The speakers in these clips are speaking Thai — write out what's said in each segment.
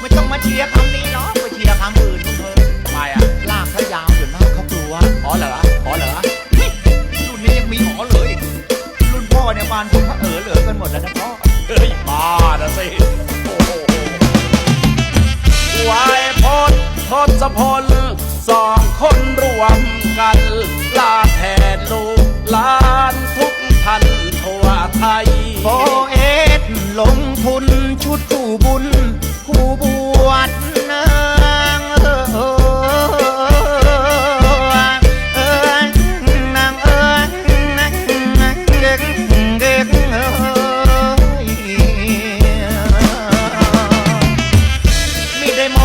ไม่ต้องมาเชียร์คำนี้เนาะไปเชียร์คำอื่นคุณเถอะไมอะลากเขายาวอยู่หน้าเขากลัวอ๋อเหรออ๋อเหรอรุ่นนี้ยังมีหมอเลยรุ่นพ่อเนี่ยบ้านผมก็เออเหลือกันหมดแล้วนะพ่อเฮ้ยบ้านะสิโอ้โหวายพจน์ทศพลสองคนรวมกันลาแทนลูกลา ชุดคู่บุญ คู่บวชนางเออเออเออนางเอ้ยนางเด็กเด็กเอ้ยไม่ได้โม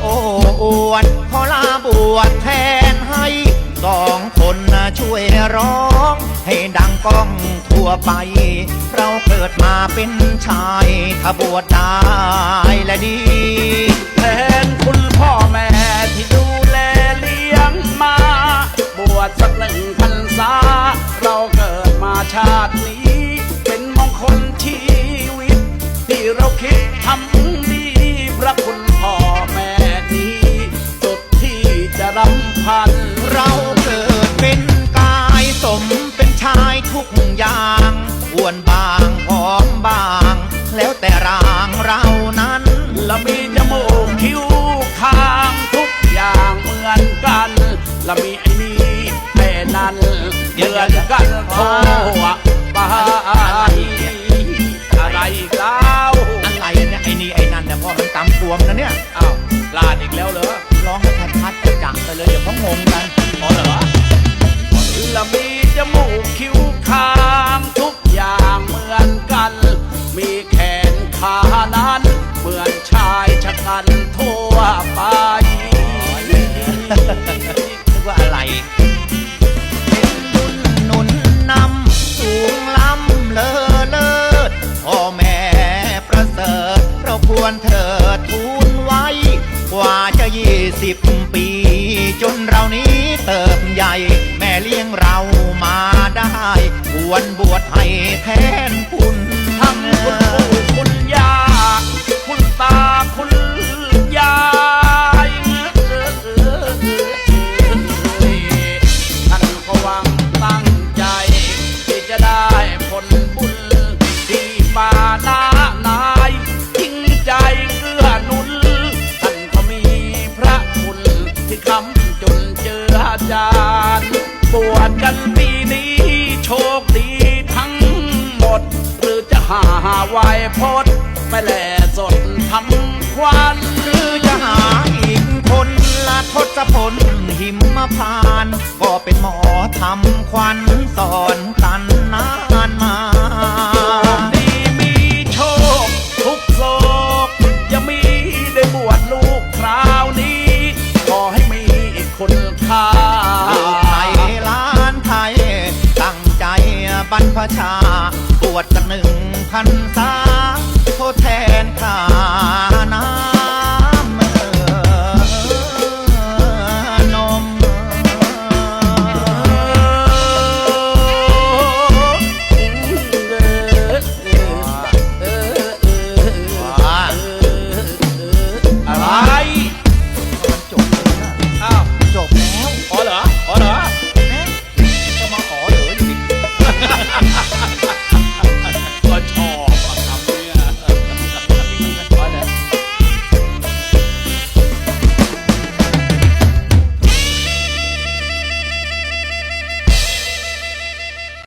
โอ้อวดขอลาบวชแทนให้สองคนช่วยร้อง ให้ดังก้อง ทั่วไป เราเกิดมาเป็นชาย ถ้าบวชได้และดีแท วนบางผอมบาง แล้วแต่ร่างเรานั้นและมีจมูกคิ้วคางทุกอย่างเหมือนกันและมีไอ้นี่แม่นั้นเหมือนกันโทอะบายอะไรอีกแล้วอะไรเนี่ยไอ้นี่ไอ้นั่นเนี่ยพ่อมันตำกวมนะเนี่ยอ้าวลาดอีกแล้ว ควรเถิดทูลไว้ กว่าจะยี่สิบปี จนเรานี้เติบใหญ่ แม่เลี้ยงเรามาได้ ควรบวชให้แทนคุณทั้งคุณ ไหยพดไปแหล่สดทำควันหรือจะหาอีกคนละทศพลหิมพานก็เป็นหมอทำควันสอนตันนานมาดีมีโชคทุกโศกย่ามีได้บวชลูกคราวนี้ ขอให้มีอีกคนข้าไทยล้านไทย ตั้งใจบรรพชาบวชกันหนึ่งพันษา